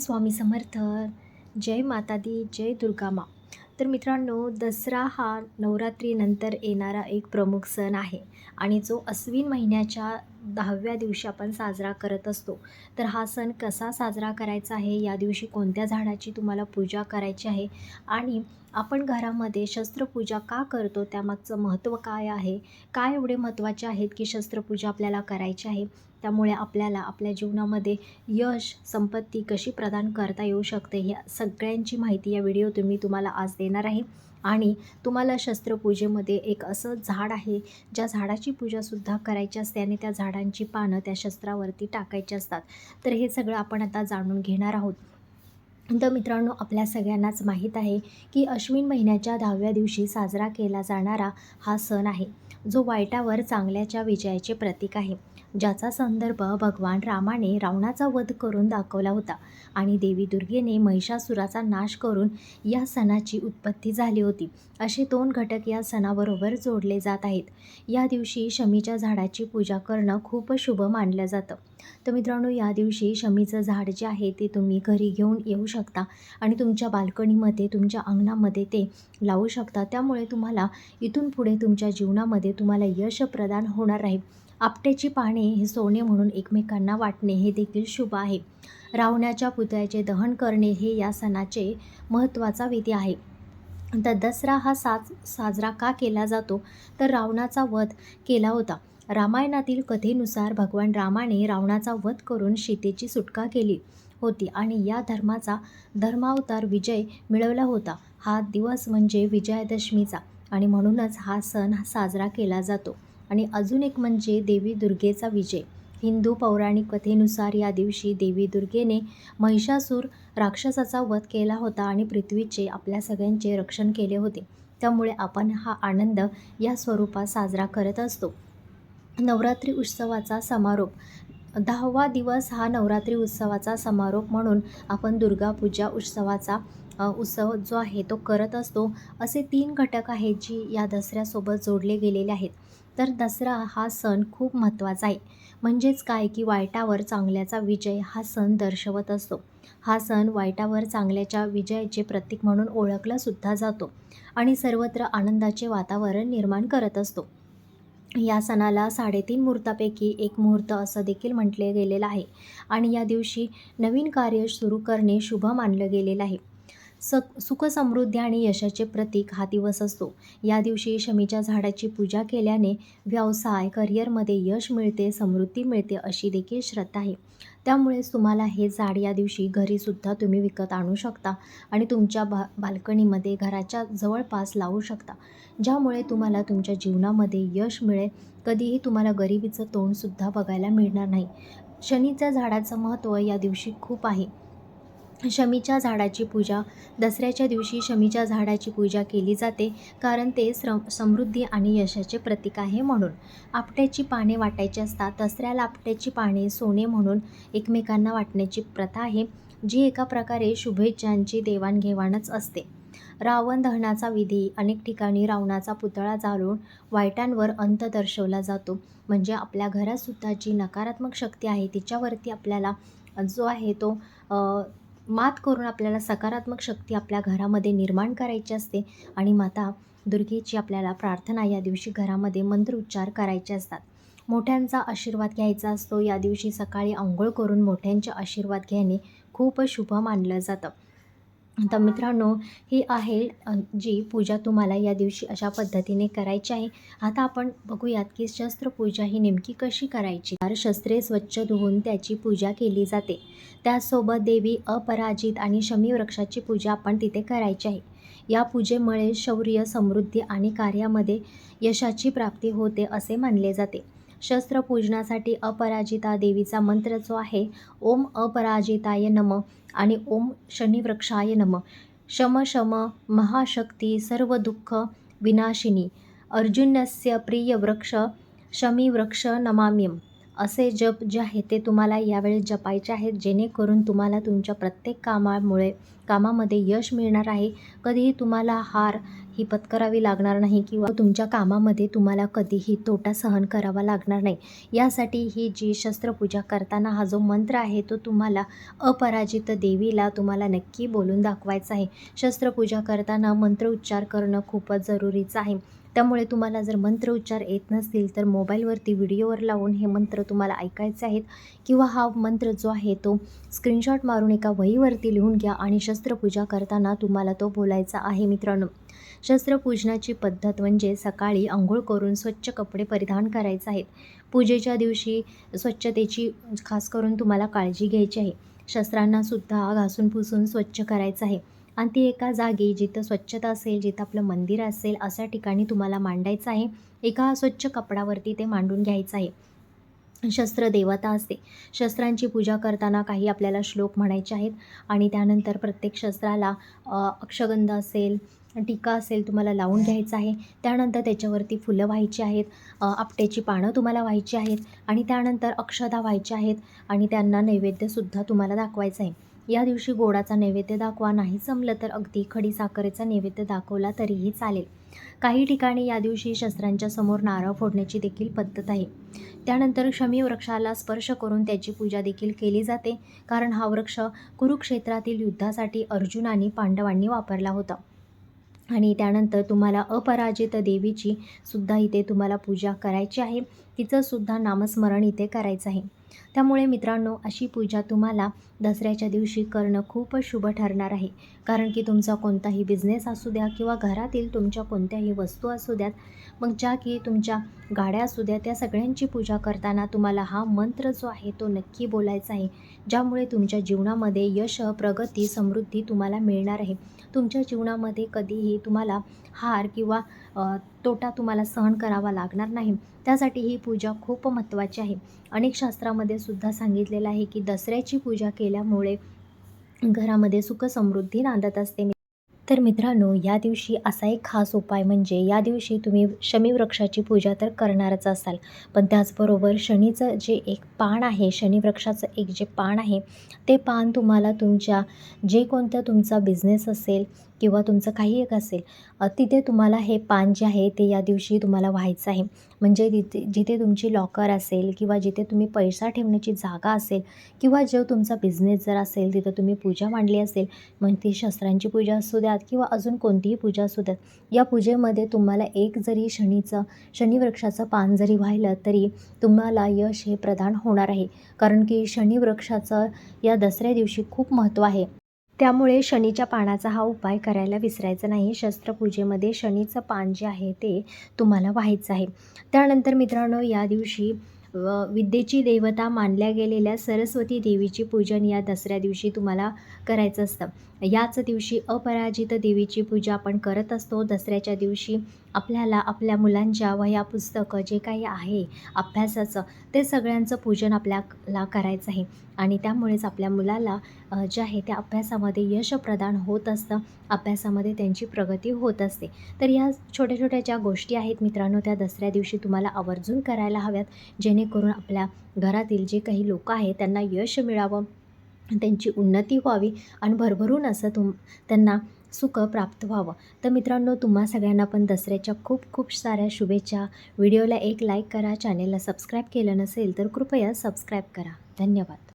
स्वामी समर्थ जय माता दी जय दुर्गामा तर मित्रांनो दसरा हा नवरात्रीनंतर येणारा एक प्रमुख सण आहे आणि जो अश्विन महिन्याच्या दहाव्या दिवशी आपण साजरा करत असतो. तर हा सण कसा साजरा करायचा आहे? या दिवशी कोणत्या झाडाची तुम्हाला पूजा करायची आहे? आणि आपण घरामध्ये शस्त्रपूजा का करतो? त्यामागचं महत्त्व काय आहे? काय एवढे महत्त्वाचे आहेत की शस्त्रपूजा आपल्याला करायची आहे? त्यामुळे आपल्याला आपल्या जीवनामध्ये यश संपत्ती कशी प्रदान करता येऊ शकते ह्या सगळ्यांची माहिती या व्हिडिओतून मी तुम्हाला आज देणार आहे. आणि तुम्हाला शस्त्रपूजेमध्ये एक असं झाड आहे ज्या झाडाची पूजासुद्धा करायची असते आणि त्या झाडांची पानं त्या शस्त्रावरती टाकायची असतात. तर हे सगळं आपण आता जाणून घेणार आहोत. तर मित्रांनो आपल्या सगळ्यांनाच माहीत आहे की अश्विन महिन्याच्या दहाव्या दिवशी साजरा केला जाणारा हा सण आहे जो वाईटावर चांगल्याच्या विजयाचे प्रतीक आहे ज्याचा संदर्भ भगवान रामाने रावणाचा वध करून दाखवला होता आणि देवी दुर्गेने महिषासुराचा नाश करून या सणाची उत्पत्ती झाली होती. असे दोन घटक या सणाबरोबर जोडले जात आहेत. या दिवशी शमीच्या झाडाची पूजा करणं खूप शुभ मानलं जातं. तर मित्रांनो या दिवशी शमीचं झाड जे आहे ते तुम्ही घरी घेऊन येऊ शकता. शकता आणि तुमच्या बाल्कनीमध्ये तुमच्या अंगणामध्ये ते लावू शकता. त्यामुळे तुम्हाला इथून पुढे तुमच्या जीवनामध्ये तुम्हाला यश प्रदान होणार आहे. आपट्याची पाने हे सोने म्हणून एकमेकांना वाटणे हे देखील शुभ आहे. रावणाच्या पुतळ्याचे दहन करणे हे या सणाचे महत्त्वाचा विधी आहे. तर दसरा हा साज साजरा का केला जातो? तर रावणाचा वध केला होता. रामायणातील कथेनुसार भगवान रामाने रावणाचा वध करून सीतेची सुटका केली. होती आणि या धर्माचा धर्मावतार विजय मिळवला होता. हा दिवस म्हणजे विजयादशमीचा आणि म्हणूनच हा सण साजरा केला जातो. आणि अजून एक म्हणजे देवी दुर्गेचा विजय. हिंदू पौराणिक कथेनुसार या दिवशी देवी दुर्गेने महिषासूर राक्षसाचा वध केला होता आणि पृथ्वीचे आपल्या सगळ्यांचे रक्षण केले होते. त्यामुळे आपण हा आनंद या स्वरूपात साजरा करत असतो. नवरात्री उत्सवाचा समारोप दहावा दिवस हा नवरात्री उत्सवाचा समारोप म्हणून आपण दुर्गापूजा उत्सवाचा उत्सव जो आहे तो करत असतो. असे तीन घटक आहेत जी या दसऱ्यासोबत जोडले गेलेले आहेत. तर दसरा हा सण खूप महत्त्वाचा आहे. म्हणजेच काय की वाईटावर चांगल्याचा विजय हा सण दर्शवत असतो. हा सण वाईटावर चांगल्याच्या विजयाचे प्रतीक म्हणून ओळखलासुद्धा जातो आणि सर्वत्र आनंदाचे वातावरण निर्माण करत असतो. या सणाला साडेतीन मुहूर्तापैकी एक मुहूर्त असं देखील म्हटले गेलेलं आहे. आणि या दिवशी नवीन कार्य सुरू करणे शुभ मानलं गेलेलं आहे. स सुखसमृद्धी आणि यशाचे प्रतीक हा दिवस असतो. या दिवशी शमीच्या झाडाची पूजा केल्याने व्यवसाय करिअरमध्ये यश मिळते समृद्धी मिळते अशी देखील श्रद्धा आहे. त्यामुळेच तुम्हाला हे झाड या दिवशी घरीसुद्धा तुम्ही विकत आणू शकता आणि तुमच्या बा बाल्कनीमध्ये घराच्या जवळपास लावू शकता. ज्यामुळे तुम्हाला तुमच्या जीवनामध्ये यश मिळेल. कधीही तुम्हाला गरिबीचं तोंडसुद्धा बघायला मिळणार नाही. शनीच्या झाडाचं महत्त्व या दिवशी खूप आहे. शमीच्या झाडाची पूजा. दसऱ्याच्या दिवशी शमीच्या झाडाची पूजा केली जाते कारण ते श्र समृद्धी आणि यशाचे प्रतीक आहे म्हणून. आपट्याची पाने वाटायची असतात. दसऱ्याला आपट्याची पाने सोने म्हणून एकमेकांना वाटण्याची प्रथा आहे जी एका प्रकारे शुभेच्छांची देवाणघेवाणच असते. रावण दहनाचा विधी अनेक ठिकाणी रावणाचा पुतळा जाळून वाईटांवर अंत दर्शवला जातो. म्हणजे आपल्या घरातसुद्धा जी नकारात्मक शक्ती आहे तिच्यावरती आपल्याला जो आहे तो मात करून आपल्याला सकारात्मक शक्ती आपल्या घरामध्ये निर्माण करायची असते आणि माता दुर्गेची आपल्याला प्रार्थना या दिवशी घरामध्ये मंत्रोच्चार करायचे असतात. मोठ्यांचा आशीर्वाद घ्यायचा असतो. या दिवशी सकाळी आंघोळ करून मोठ्यांचे आशीर्वाद घेणे खूप शुभ मानलं जातं. तर मित्रांनो ही आहे जी पूजा तुम्हाला या दिवशी अशा पद्धतीने करायची आहे. आता आपण बघूयात की शस्त्रपूजा ही नेमकी कशी करायची? तर शस्त्रे स्वच्छ धुवून त्याची पूजा केली जाते. त्याचसोबत देवी अपराजित आणि शमी वृक्षाची पूजा आपण तिथे करायची आहे. या पूजेमुळे शौर्य समृद्धी आणि कार्यामध्ये यशाची प्राप्ती होते असे मानले जाते. शस्त्रपूजनासाठी अपराजिता देवीचा मंत्र जो आहे ओम अपराजिताय नम आणि ओम शनिवृक्षाय नम. शम शम महाशक्ती सर्व दुःख विनाशिनी. अर्जुनस्य प्रिय वृक्ष शमीवृक्ष नमाम्यम. असे जप जे आहे ते तुम्हाला यावेळी जपायचे आहेत जेणेकरून तुम्हाला तुमच्या प्रत्येक कामामुळे कामामध्ये यश मिळणार आहे. कधीही तुम्हाला हार ही पत्करावी लागणार नाही किंवा तुमच्या कामामध्ये तुम्हाला कधीही तोटा सहन करावा लागणार नाही. यासाठी ही जी शस्त्रपूजा करताना हा जो मंत्र आहे तो तुम्हाला अपराजित देवीला तुम्हाला नक्की बोलून दाखवायचा आहे. शस्त्रपूजा करताना मंत्र उच्चार करणं खूपच जरुरीचं आहे. त्यामुळे तुम्हाला जर मंत्र उच्चार येत नसतील तर मोबाईलवरती व्हिडिओवर लावून हे मंत्र तुम्हाला ऐकायचे आहेत. किंवा हा मंत्र जो आहे तो स्क्रीनशॉट मारून एका वहीवरती लिहून घ्या आणि शस्त्रपूजा करताना तुम्हाला तो बोलायचा आहे मित्रांनो. शस्त्रपूजनाची पद्धत म्हणजे सकाळी आंघोळ करून स्वच्छ कपडे परिधान करायचे आहेत. पूजेच्या दिवशी स्वच्छतेची खास करून तुम्हाला काळजी घ्यायची आहे. शस्त्रांनासुद्धा घासून पुसून स्वच्छ करायचं आहे. आणि ती एका जागी जिथं स्वच्छता असेल जिथं आपलं मंदिर असेल अशा ठिकाणी तुम्हाला मांडायचं आहे. एका स्वच्छ कपडावरती ते मांडून घ्यायचं आहे. शस्त्र देवता असते. शस्त्रांची पूजा करताना काही आपल्याला श्लोक म्हणायचे आहेत. आणि त्यानंतर प्रत्येक शस्त्राला अक्षगंध असेल टीका असेल तुम्हाला लावून घ्यायचं आहे. त्यानंतर त्याच्यावरती फुलं व्हायची आहेत. आपट्याची पानं तुम्हाला व्हायची आहेत. आणि त्यानंतर अक्षदा व्हायच्या आहेत. आणि त्यांना नैवेद्यसुद्धा तुम्हाला दाखवायचं आहे. या दिवशी गोडाचा नैवेद्य दाखवा. नाही जमलं तर अगदी खडी साखरेचा नैवेद्य दाखवला तरीही चालेल. काही ठिकाणी या दिवशी शस्त्रांच्या समोर नारळ फोडण्याची देखील पद्धत आहे. त्यानंतर शमी वृक्षाला स्पर्श करून त्याची पूजा देखील केली जाते. कारण हा वृक्ष कुरुक्षेत्रातील युद्धासाठी अर्जुन आणि पांडवांनी वापरला होता. आणि त्यानंतर तुम्हाला अपराजित देवीची सुद्धा इथे तुम्हाला पूजा करायची आहे. तिचंसुद्धा नामस्मरण इथे करायचं आहे. त्यामुळे मित्रांनो अशी पूजा तुम्हाला दसऱ्याच्या दिवशी करणं खूपच शुभ ठरणार आहे. कारण की तुमचा कोणताही बिझनेस असू द्या किंवा घरातील तुमच्या कोणत्याही वस्तू असू द्यात मग ज्या की तुमच्या गाड्या असू द्या त्या सगळ्यांची पूजा करताना तुम्हाला हा मंत्र जो आहे तो नक्की बोलायचा आहे. ज्यामुळे तुमच्या जीवनामध्ये यश प्रगती समृद्धी तुम्हाला मिळणार आहे. तुमच्या जीवनामध्ये कधीही तुम्हाला हार किंवा तोटा तुम्हाला सहन करावा लागणार नाही. त्यासाठी ही पूजा खूप महत्त्वाची आहे. अनेक शास्त्रामध्ये सुद्धा सांगितलेलं आहे की दसऱ्याची पूजा केल्यामुळे घरामध्ये सुख समृद्धी नांदत असते. तर मित्रांनो या दिवशी असा एक खास उपाय म्हणजे या दिवशी तुम्ही शमीवृक्षाची पूजा तर करणारच असाल. पण त्याचबरोबर शनीचं जे एक पान आहे शनीवृक्षाचं एक जे पान आहे ते पान तुम्हाला तुमच्या जे कोणतं तुमचा बिझनेस असेल किंवा तुमचं काही एक असेल तिथे तुम्हाला हे पान जे आहे ते या दिवशी तुम्हाला व्हायचं आहे. म्हणजे तिथे जिथे तुमची लॉकर असेल किंवा जिथे तुम्ही पैसा ठेवण्याची जागा असेल किंवा जो तुमचा बिझनेस जर असेल तिथं तुम्ही पूजा मांडली असेल मग ती शस्त्रांची पूजा असू द्यात किंवा अजून कोणतीही पूजा असू द्यात या पूजेमध्ये तुम्हाला एक जरी शनीचं शनिवृक्षाचं पान जरी व्हायलं तरी तुम्हाला यश हे प्रदान होणार आहे. कारण की शनिवृक्षाचं या दसऱ्या दिवशी खूप महत्त्व आहे. त्यामुळे शनीच्या पानाचा हा उपाय करायला विसरायचा नाही. शस्त्रपूजेमध्ये शनीचं पान जे आहे ते तुम्हाला व्हायचं आहे. त्यानंतर मित्रांनो या दिवशी व विद्येची देवता मानल्या गेलेल्या सरस्वती देवीची पूजन या दसऱ्या दिवशी तुम्हाला करायचं असतं. याच दिवशी अपराजित देवीची पूजा आपण करत असतो. दसऱ्याच्या दिवशी आपल्याला आपल्या मुलांच्या वह्या पुस्तकं जे काही आहे अभ्यासाचं ते सगळ्यांचं पूजन आपल्याला करायचं आहे. आणि त्यामुळेच आपल्या मुलाला जे आहे त्या अभ्यासामध्ये यश प्रदान होत असतं. अभ्यासामध्ये त्यांची प्रगती होत असते. तर या छोट्या छोट्या ज्या गोष्टी आहेत मित्रांनो त्या दसऱ्या दिवशी तुम्हाला आवर्जून करायला हव्यात. जेणेकरून आपल्या घरातील जे काही लोक आहेत त्यांना यश मिळावं. त्यांची उन्नती व्हावी आणि भरभरून असं तुम त्यांना सुख प्राप्त व्हावं. तर मित्रांनो तुम्हा सगळ्यांना पण दसऱ्याच्या खूप खूप साऱ्या शुभेच्छा. व्हिडिओला एक लाईक करा चॅनेलला सबस्क्राईब केलं नसेल तर कृपया सबस्क्राईब करा. धन्यवाद.